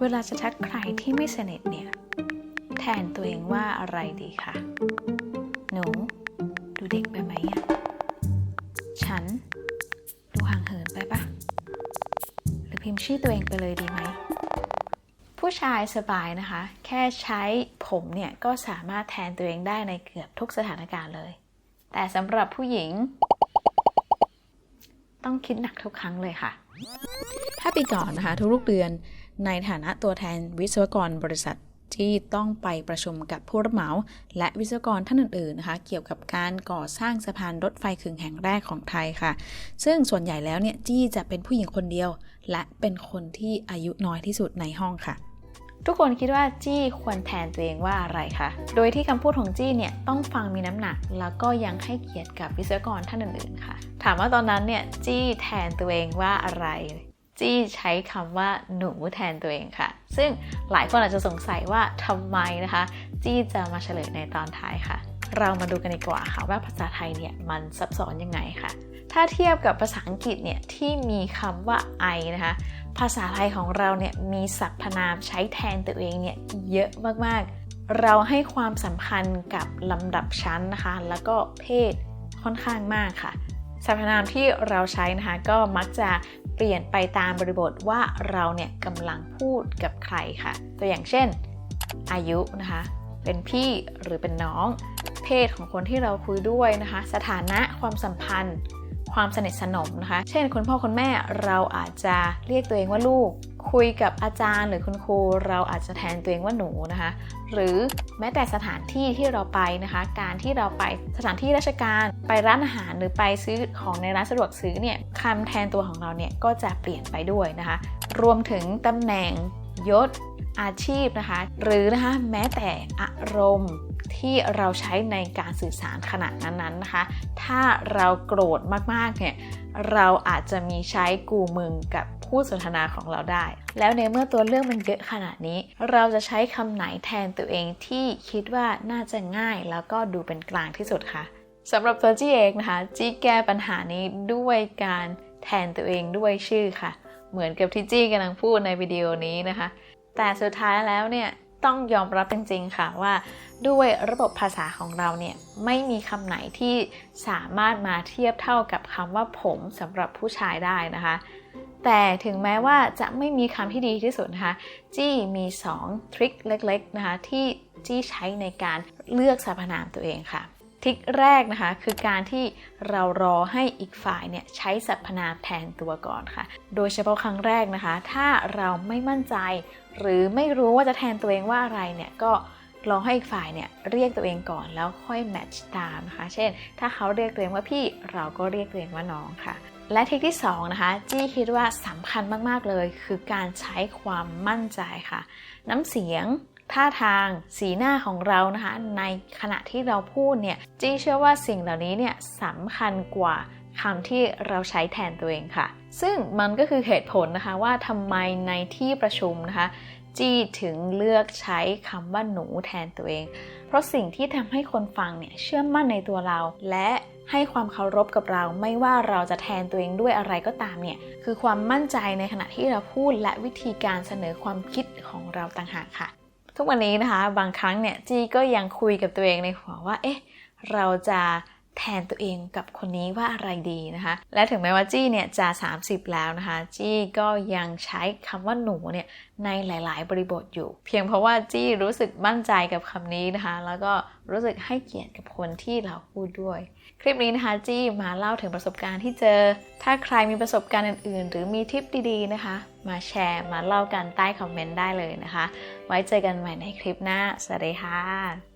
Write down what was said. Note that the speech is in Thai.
เวลาจะทักใครที่ไม่สนิทเนี่ย แทนตัวเองว่าอะไรดีคะหนู ดูเด็กไปไหมอะฉัน ดูห่างเหินไปปะหรือพิมพ์ชื่อตัวเองไปเลยดีไหม ผู้ชายสบายนะคะ แค่ใช้ผมเนี่ย ก็สามารถแทนตัวเองได้ในเกือบทุกสถานการณ์เลย แต่สำหรับผู้หญิง ต้องคิดหนักทุกครั้งเลยค่ะ ถ้าปีก่อนนะคะ ทุกๆเดือน ในฐานะตัวแทนวิศวกรบริษัทที่ต้องไปประชุมกับผู้รับเหมาและวิศวกรท่านอื่นๆนะคะ เกี่ยวกับการก่อสร้างสะพานรถไฟขึงแห่งแรกของไทยค่ะ ซึ่งส่วนใหญ่แล้วเนี่ยจี้จะเป็นผู้หญิงคนเดียว และเป็นคนที่อายุน้อยที่สุดในห้องค่ะ ทุกคนคิดว่าจี้ควรแทนตัวเองว่าอะไรคะโดยที่คำพูดของจี้เนี่ยต้องฟังมีน้ำหนัก แล้วก็ยังให้เกียรติกับวิศวกรท่านอื่นๆค่ะ ถามว่าตอนนั้นเนี่ยจี้แทนตัวเองว่าอะไร จี้ใช้คำว่าหนูแทนตัวเองค่ะ ซึ่งหลายคนอาจจะสงสัยว่าทำไมนะคะ จี้จะมาเฉลยในตอนท้ายค่ะ เรามาดูกันดีกว่าค่ะว่าภาษาไทยเนี่ยมันซับซ้อนยังไงค่ะถ้าเทียบกับภาษาอังกฤษเนี่ยที่มีคำว่า I นะคะ ภาษาไทยของเราเนี่ยมีสรรพนามใช้แทนตัวเองเนี่ยเยอะมากๆ เราให้ความสำคัญกับลำดับชั้นนะคะ แล้วก็เพศค่อนข้างมากค่ะ สรรพนามที่เราใช้นะคะก็มักจะเปลี่ยนไปตามบริบทว่าเราเนี่ยกำลังพูดกับใครค่ะ ตัวอย่างเช่น อายุนะคะ เป็นพี่หรือเป็นน้อง เพศของคนที่เราคุยด้วยนะคะ สถานะความสัมพันธ์ ความสนิทสนมนะคะ เช่นคุณพ่อคุณแม่เราอาจจะเรียกตัวเองว่าลูก คุยกับอาจารย์หรือคุณครูเราอาจจะแทนตัวเองว่าหนูนะคะ หรือแม้แต่สถานที่ที่เราไปนะคะ การที่เราไปสถานที่ราชการไปร้านอาหารหรือไปซื้อของในร้านสะดวกซื้อเนี่ยคำแทนตัวของเราเนี่ยก็จะเปลี่ยนไปด้วยนะคะ รวมถึงตำแหน่งยศ อาชีพนะคะ หรือนะคะแม้แต่อารมณ์ที่เราใช้ในการสื่อสารขณะนั้นๆนะคะ ถ้าเราโกรธมากๆเนี่ยเราอาจจะมีใช้กูมึงกับผู้สนทนาของเราได้ แล้วในเมื่อตัวเรื่องมันเยอะขนาดนี้ เราจะใช้คำไหนแทนตัวเองที่คิดว่าน่าจะง่ายแล้วก็ดูเป็นกลางที่สุดค่ะสำหรับตัวจี้เองนะคะจี้แก้ปัญหานี้ด้วยการแทนตัวเองด้วยชื่อค่ะ เหมือนกับที่จี้กำลังพูดในวิดีโอนี้นะคะ แต่สุดท้ายแล้วเนี่ยต้องยอมรับจริงๆค่ะว่า ด้วยระบบภาษาของเราเนี่ยไม่มีคำไหนที่สามารถมาเทียบเท่ากับคำว่าผมสำหรับผู้ชายได้นะคะ แต่ถึงแม้ว่าจะไม่มีคำที่ดีที่สุดนะคะจี้มี2ทริคเล็กๆนะคะที่จี้ใช้ในการเลือกสรรพนามตัวเองค่ะ ทริคแรกนะคะคือการที่เรารอให้อีกฝ่ายเนี่ยใช้สรรพนามแทนตัวก่อนค่ะ โดยเฉพาะครั้งแรกนะคะ ถ้าเราไม่มั่นใจ หรือไม่รู้ว่าจะแทนตัวเองว่าอะไรเนี่ยก็ลองให้อีกฝ่ายเนี่ยเรียกตัวเองก่อนแล้วค่อยแมทช์ตามนะคะ เช่น ถ้าเขาเรียกตัวเองว่าพี่เราก็เรียกตัวเองว่าน้องค่ะ และทริคที่2นะคะจี้คิดว่าสำคัญมากๆเลย คือการใช้ความมั่นใจค่ะ น้ำเสียง ท่าทางสีหน้าของเรานะคะในขณะที่เราพูดเนี่ยจี้เชื่อว่าสิ่งเหล่านี้เนี่ยสำคัญกว่าคำที่เราใช้แทนตัวเองค่ะ ซึ่งมันก็คือเหตุผลนะคะว่าทำไมในที่ประชุมนะคะจี้ถึงเลือกใช้คำว่าหนูแทนตัวเอง เพราะสิ่งที่ทำให้คนฟังเนี่ยเชื่อมั่นในตัวเรา และให้ความเคารพกับเรา ไม่ว่าเราจะแทนตัวเองด้วยอะไรก็ตามเนี่ยคือความมั่นใจในขณะที่เราพูดและวิธีการเสนอความคิดของเราต่างหากค่ะ ทุกวันนี้นะคะ บางครั้งเนี่ยจีก็ยังคุยกับตัวเองในหัวว่า เอ๊ะ เราจะ แทนตัวเองกับคนนี้ว่าอะไรดีนะคะ และถึงแม้ว่าจี้เนี่ยจะ 30 แล้วนะคะ จี้ก็ยังใช้คำว่าหนูเนี่ยในหลาย ๆ บริบทอยู่ เพียงเพราะว่าจี้รู้สึกมั่นใจกับคำนี้นะคะ แล้วก็รู้สึกให้เกียรติกับคนที่เราพูดด้วย คลิปนี้นะคะจี้มาเล่าถึงประสบการณ์ที่เจอ ถ้าใครมีประสบการณ์อื่น ๆ หรือมีทิปดี ๆ นะคะ มาแชร์มาเล่ากันใต้คอมเมนต์ได้เลยนะคะ ไว้เจอกันใหม่ในคลิปหน้า สวัสดีค่ะ